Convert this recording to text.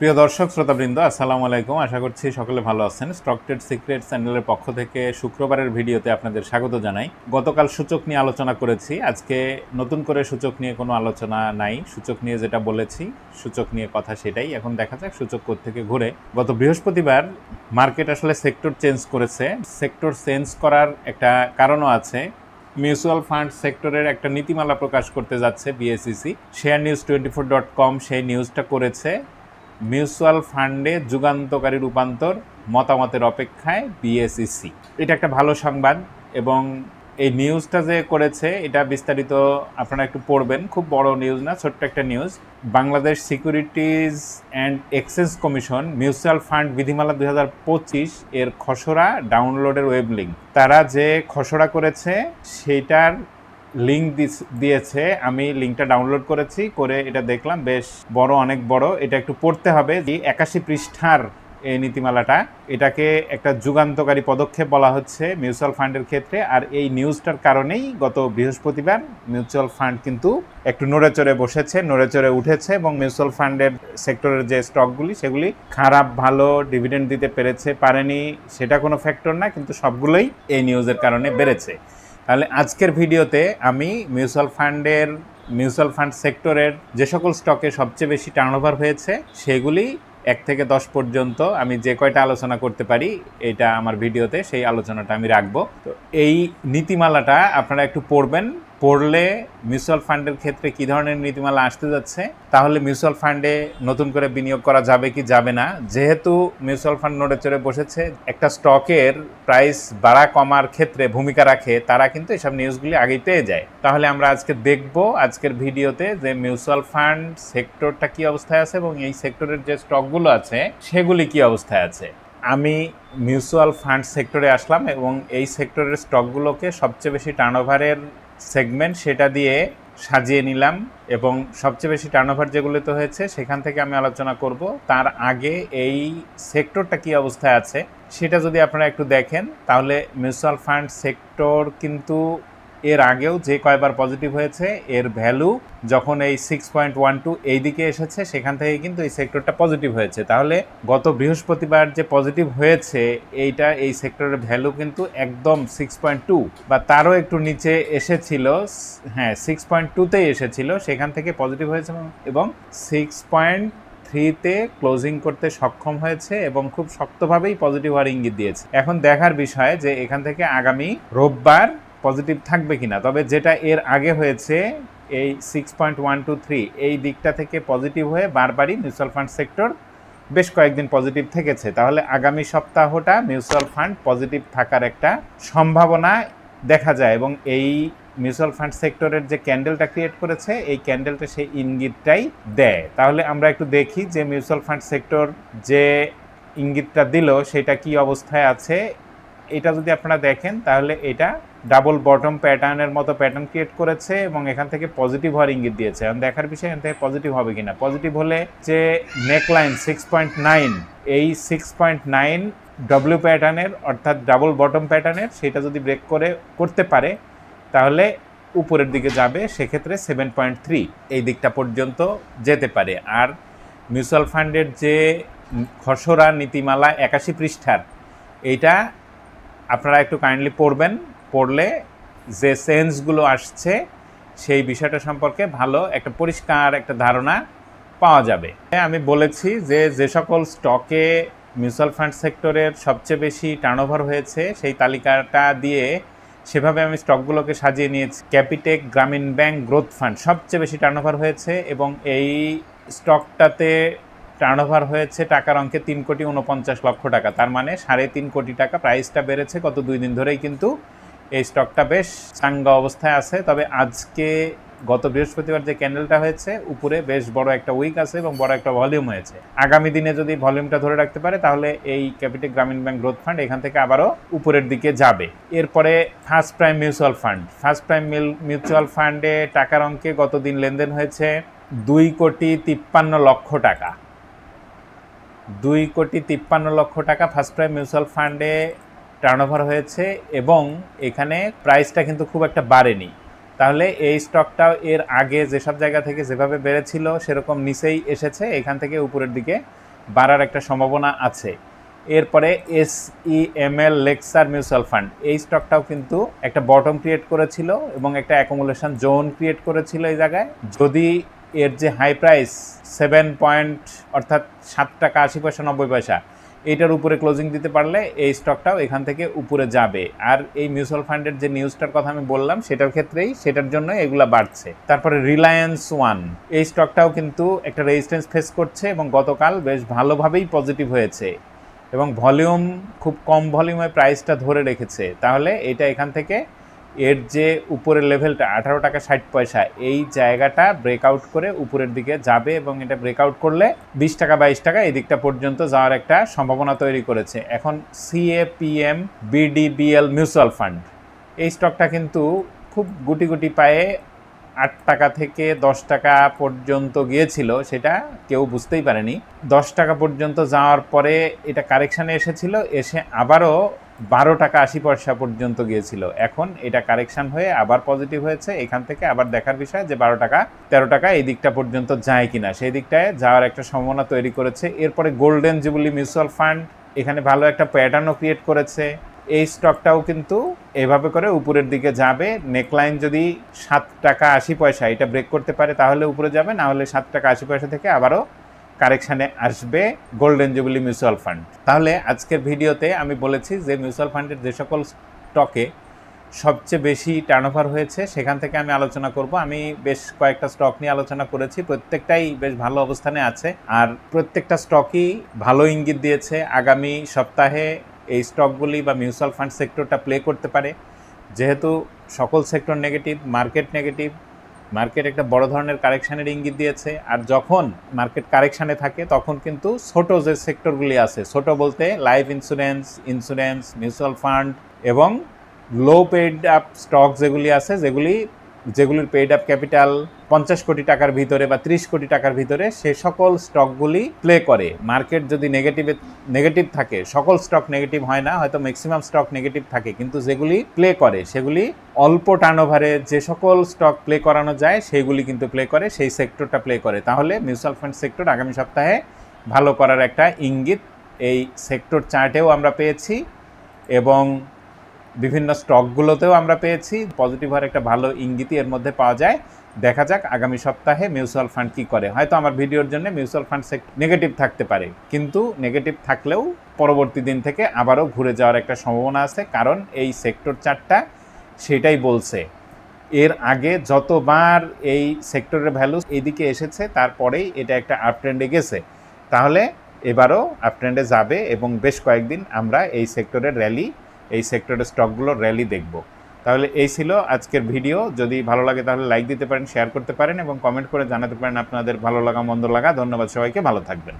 প্রিয় দর্শক, শ্রোতাবৃন্দ, আসসালামু আলাইকুম। আশা করছি সকলে ভালো আছেন। স্টক ট্রেড সিক্রেট চ্যানেলের পক্ষ থেকে শুক্রবারের ভিডিওতে আপনাদের স্বাগত জানাই। গতকাল সূচক নিয়ে আলোচনা করেছি। আজকে নতুন করে সূচক নিয়ে কোনো আলোচনা নাই। সূচক নিয়ে যেটা বলেছি, সূচক নিয়ে কথা সেটাই। এখন দেখা যাক সূচক থেকে ঘুরে। গত বৃহস্পতিবার মার্কেট আসলে সেক্টর চেঞ্জ করেছে। সেক্টর চেঞ্জ করার একটা কারণও আছে। মিউচুয়াল ফান্ড সেক্টরের একটা নীতিমালা প্রকাশ করতে যাচ্ছে BSEC share news twenty four dot com সেই নিউজটা করেছে। মিউচুয়াল ফান্ডে যুগান্তকারী রূপান্তর মতামতের অপেক্ষায় বিএসইসি এটা একটা ভালো সংবাদ এবং এই নিউজটা যে করেছে, এটা বিস্তারিত আপনারা একটু পড়বেন। খুব বড় নিউজ না, ছোট্ট একটা news. Bangladesh securities and exchange commission mutual fund বিধিমালা দুই হাজার পঁচিশ এর খসড়া ডাউনলোডের ওয়েব লিঙ্ক। তারা যে খসড়া করেছে, সেইটার লিঙ্ক দিয়েছে, আমি লিঙ্কটা ডাউনলোড করেছি, করে এটা দেখলাম, বেশ বড়, অনেক বড়, এটা একটু পড়তে হবে। যে একাশি পৃষ্ঠার এই নীতিমালাটা, এটাকে একটা যুগান্তকারী পদক্ষেপ বলা হচ্ছে মিউচুয়াল ফান্ডের ক্ষেত্রে, আর এই নিউজটার কারণেই গত বৃহস্পতিবার মিউচুয়াল ফান্ড কিন্তু একটু নড়ে চড়ে বসেছে, নড়ে চড়ে উঠেছে, এবং মিউচুয়াল ফান্ডের সেক্টরের যে স্টকগুলি সেগুলি খারাপ, ভালো ডিভিডেন্ড দিতে পেরেছে, পারেনি, সেটা কোনো ফ্যাক্টর না, কিন্তু সবগুলোই এই নিউজের কারণে বেড়েছে। তাহলে আজকের ভিডিওতে আমি মিউচুয়াল ফান্ডের, মিউচুয়াল ফান্ড সেক্টরের যে সকল স্টকে সবচেয়ে বেশি টার্নওভার হয়েছে, সেগুলি এক থেকে দশ পর্যন্ত আমি যে কয়টা আলোচনা করতে পারি, এটা আমার ভিডিওতে সেই আলোচনাটা আমি রাখব। তো এই নীতিমালাটা আপনারা একটু পড়বেন পড়লে মিউচুয়াল ফান্ডের ক্ষেত্রে কি ধরনের নীতিমালা আসতে যাচ্ছে? তাহলে মিউচুয়াল ফান্ডে নতুন করে বিনিয়োগ করা যাবে কি যাবে না? যেহেতু মিউচুয়াল ফান্ড নড়ে চড়ে বসেছে, একটা স্টকের প্রাইস বাড়া কমার ক্ষেত্রে ভূমিকা রাখে, তারা কিন্তু এসব নিউজগুলি আগেই পেয়ে যায়। তাহলে আমরা আজকে দেখব আজকের ভিডিওতে যে মিউচুয়াল ফান্ড সেক্টরটা কি অবস্থায় আছে এবং এই সেক্টরের যে স্টকগুলো আছে, সেগুলি কি অবস্থায় আছে? আমি মিউচুয়াল ফান্ড সেক্টরে আসলাম এবং এই সেক্টরের স্টকগুলোকে সবচেয়ে বেশি টার্নওভারের সেগমেন্ট সেটা দিয়ে সাজিয়ে নিলাম এবং সবচেয়ে বেশি টার্নওভার যেগুলোতে হয়েছে, সেখান থেকে আমি আলোচনা করব। তার আগে এই সেক্টরটা কি অবস্থায় আছে, সেটা যদি আপনারা একটু দেখেন, তাহলে মিউচুয়াল ফান্ড সেক্টর কিন্তু এর আগেও যে কয়বার পজিটিভ হয়েছে, এর ভ্যালু যখন এই সিক্স পয়েন্ট ওয়ান টু এই দিকে এসেছে, সেখান থেকে কিন্তু এই সেক্টরটা পজিটিভ হয়েছে। তাহলে গত বৃহস্পতিবার যে পজিটিভ হয়েছে, এইটা এই সেক্টরের ভ্যালু কিন্তু একদম সিক্স পয়েন্ট টু বা তারও একটু নিচে এসেছিল হ্যাঁ সিক্স পয়েন্ট টুতেই এসেছিল, সেখান থেকে পজিটিভ হয়েছে এবং সিক্স পয়েন্ট থ্রিতে ক্লোজিং করতে সক্ষম হয়েছে এবং খুব শক্তভাবেই পজিটিভ হওয়ার ইঙ্গিত দিয়েছে। এখন দেখার বিষয় যে এখান থেকে আগামী রোববার পজিটিভ থাকবে কিনা, তবে যেটা এর আগে হয়েছে, এই six point one two three এই দিকটা থেকে পজিটিভ হয়ে বারবারই মিউচুয়াল ফান্ড সেক্টর বেশ কয়েকদিন পজিটিভ থেকেছে। তাহলে আগামী সপ্তাহটা মিউচুয়াল ফান্ড পজিটিভ থাকার একটা সম্ভাবনা দেখা যায় এবং এই মিউচুয়াল ফান্ড সেক্টরের যে ক্যান্ডেলটা ক্রিয়েট করেছে, এই ক্যান্ডেলটা সেই ইঙ্গিতটাই দেয়। তাহলে আমরা একটু দেখি যে মিউচুয়াল ফান্ড সেক্টর যে ইঙ্গিতটা দিল, সেটা কি অবস্থায় আছে এটা যদি আপনারা দেখেন, তাহলে এটা ডাবল বটম প্যাটার্নের মতো প্যাটার্ন ক্রিয়েট করেছে এবং এখান থেকে পজিটিভ হওয়ার ইঙ্গিত দিয়েছে। এখন দেখার বিষয়, এখান থেকে পজিটিভ হবে কিনা? পজিটিভ হলে যে নেকলাইন সিক্স পয়েন্ট নাইন এই সিক্স পয়েন্ট নাইন ডব্লিউ প্যাটার্নের অর্থাৎ ডাবল বটম প্যাটার্নের সেটা যদি ব্রেক করে, করতে পারে, তাহলে উপরের দিকে যাবে, সেক্ষেত্রে সেভেন পয়েন্ট থ্রি এই দিকটা পর্যন্ত যেতে পারে। আর মিউচুয়াল ফান্ডের যে খসড়া নীতিমালা একাশি পৃষ্ঠার, এইটা আপনারা একটু কাইন্ডলি পড়বেন, পড়লে যে সেন্সগুলো আসছে, সেই বিষয়টা সম্পর্কে ভালো একটা পরিষ্কার একটা ধারণা পাওয়া যাবে। আমি বলেছি যে যে সকল স্টকে মিউচুয়াল ফান্ড সেক্টরের সবচেয়ে বেশি টার্নওভার হয়েছে, সেই তালিকাটা দিয়ে সেভাবে আমি স্টকগুলোকে সাজিয়ে নিয়েছি। ক্যাপিটেক গ্রামীণ ব্যাংক গ্রোথ ফান্ড সবচেয়ে বেশি টার্নওভার হয়েছে এবং এই স্টকটাতে টার্নওভার হয়েছে টাকার অঙ্কে তিন কোটি উনপঞ্চাশ লক্ষ টাকা। তার মানে সাড়ে তিন কোটি টাকা প্রাইসটা বেড়েছে গত দুই দিন ধরেই কিন্তু এই স্টকটা বেশ চাঙ্গা অবস্থায় আছে। তবে আজকে গত বৃহস্পতিবার যে ক্যান্ডেলটা হয়েছে, উপরে বেশ বড় একটা উইক আছে এবং বড় একটা ভলিউম হয়েছে। আগামী দিনে যদি ভলিউমটা ধরে রাখতে পারে, তাহলে এই ক্যাপিটাল গ্রামীণ ব্যাংক গ্রোথ ফান্ড এখান থেকে আবারও উপরের দিকে যাবে। এরপরে first prime mutual fund first prime mutual ফান্ডে টাকার অঙ্কে গত দিন লেনদেন হয়েছে দুই কোটি তিপ্পান্ন লক্ষ টাকা। দুই কোটি তিপ্পান্ন লক্ষ টাকা ফার্স্ট প্রাইম মিউচুয়াল ফান্ডে টার্নওভার হয়েছে এবং এখানে প্রাইসটা কিন্তু খুব একটা বাড়েনি। তাহলে এই স্টকটাও এর আগে যেসব জায়গা থেকে যেভাবে বেড়েছিল সেরকম নিচেই এসেছে, এখান থেকে উপরের দিকে বাড়ার একটা সম্ভাবনা আছে। এরপরে S E M L lecture mutual fund এই স্টকটাও কিন্তু একটা বটম ক্রিয়েট করেছিল এবং একটা অ্যাকোমোলেশন জোন ক্রিয়েট করেছিল এই জায়গায়। যদি এর যে হাই প্রাইস সেভেন পয়েন্ট অর্থাৎ সাত টাকা আশি পয়সা, নব্বই পয়সা, এইটার উপরে ক্লোজিং দিতে পারলে এই স্টকটাও এখান থেকে উপরে যাবে। আর এই মিউচুয়াল ফান্ডের যে নিউজটার কথা আমি বললাম, সেটার ক্ষেত্রেই সেটার জন্য এগুলা বাড়ছে। তারপরে রিলায়েন্স ওয়ান এই স্টকটাও কিন্তু একটা রেজিস্ট্যান্স ফেস করছে এবং গতকাল বেশ ভালোভাবেই পজিটিভ হয়েছে এবং ভলিউম খুব কম ভলিউমে প্রাইসটা ধরে রেখেছে। তাহলে এটা এখান থেকে এর যে উপরের লেভেলটা আঠারো টাকা ষাট পয়সা, এই জায়গাটা ব্রেকআউট করে উপরের দিকে যাবে এবং এটা ব্রেকআউট করলে বিশ টাকা বাইশ টাকা এই দিকটা পর্যন্ত যাওয়ার একটা সম্ভাবনা তৈরি করেছে। এখন সিএপিএম বিডিবিএল মিউচুয়াল ফান্ড এই স্টকটা কিন্তু খুব গুটি গুটি পায়ে আট টাকা থেকে দশ টাকা পর্যন্ত গিয়েছিল, সেটা কেউ বুঝতেই পারেনি। দশ টাকা পর্যন্ত যাওয়ার পরে এটা কারেকশানে এসেছিল, এসে আবারও বারো টাকা আশি পয়সা পর্যন্ত গিয়েছিল। এখন এটা কারেকশন হয়ে আবার পজিটিভ হয়েছে, এখান থেকে আবার দেখার বিষয় যে বারো টাকা, তেরো টাকা এই দিকটা পর্যন্ত যায় কিনা। সেই দিকটায় যাওয়ার একটা সম্ভাবনা তৈরি করেছে। এরপরে গোল্ডেন জুবলি মিউচুয়াল ফান্ড এখানে ভালো একটা প্যাটার্নও ক্রিয়েট করেছে। এই স্টকটাও কিন্তু এভাবে করে উপরের দিকে যাবে। নেকলাইন যদি সাত টাকা আশি পয়সা, এটা ব্রেক করতে পারে, তাহলে উপরে যাবে, না হলে সাত টাকা আশি পয়সা থেকে আবারও কারেকশানে আসবে গোল্ডেন জুবিলি মিউচুয়াল ফান্ড তাহলে আজকের ভিডিওতে আমি বলেছি যে মিউচুয়াল ফান্ডের যে সকল স্টকে সবচেয়ে বেশি টার্নওভার হয়েছে, সেখান থেকে আমি আলোচনা করব। আমি বেশ কয়েকটা স্টক নিয়ে আলোচনা করেছি, প্রত্যেকটাই বেশ ভালো অবস্থানে আছে। আর প্রত্যেকটা স্টকই ভালো ইঙ্গিত দিয়েছে, আগামী সপ্তাহে এই স্টকগুলি বা মিউচুয়াল ফান্ড সেক্টরটা প্লে করতে পারে। যেহেতু সকল sector negative market negative market একটা বড় ধরনের কারেকশানের ইঙ্গিত দিয়েছে। আর যখন মার্কেট কারেকশানে থাকে, তখন কিন্তু ছোট যে সেক্টরগুলি আছে, ছোট বলতে life insurance insurance mutual fund এবং লো পেড আপ স্টক যেগুলি আছে, যেগুলি যেগুলির পেইড আপ ক্যাপিটাল পঞ্চাশ কোটি টাকার ভিতরে বা ত্রিশ কোটি টাকার ভিতরে, সে সকল স্টকগুলি প্লে করে। মার্কেট যদি নেগেটিভে নেগেটিভ থাকে, সকল স্টক নেগেটিভ হয় না, হয়তো ম্যাক্সিমাম স্টক নেগেটিভ থাকে, কিন্তু যেগুলি প্লে করে, সেগুলি অল্প টার্নওভারে যে সকল স্টক প্লে করানো যায়, সেইগুলি কিন্তু প্লে করে, সেই সেক্টরটা প্লে করে। তাহলে মিউচুয়াল ফান্ড সেক্টর আগামী সপ্তাহে ভালো করার একটা ইঙ্গিত এই সেক্টর চার্টেও আমরা পেয়েছি এবং বিভিন্ন স্টকগুলোতেও আমরা পেয়েছি। পজিটিভ হওয়ার একটা ভালো ইঙ্গিতই এর মধ্যে পাওয়া যায়। দেখা যাক আগামী সপ্তাহে মিউচুয়াল ফান্ড কি করে। হয়তো আমার ভিডিওর জন্য মিউচুয়াল ফান্ড নেগেটিভ থাকতে পারে। কিন্তু নেগেটিভ থাকলেও পরবর্তী দিন থেকে আবারও ঘুরে যাওয়ার একটা সম্ভাবনা আছে। কারণ এই সেক্টর চারটা সেটাই বলছে। এর আগে যতবার এই সেক্টরের ভ্যালু এইদিকে এসেছে, তারপরেই এটা একটা আপ ট্রেন্ডে গেছে। তাহলে এবারও আপ ট্রেন্ডে যাবে এবং বেশ কয়েকদিন আমরা এই সেক্টরের র্যালি এই সেক্টরের স্টকগুলো র্যালি দেখব। তাহলে এই ছিল আজকের ভিডিও যদি ভালো লাগে তাহলে লাইক দিতে পারেন শেয়ার করতে পারেন এবং কমেন্ট করে জানাতে পারেন আপনাদের ভালো লাগা, মন্দ লাগা। ধন্যবাদ সবাইকে, ভালো থাকবেন।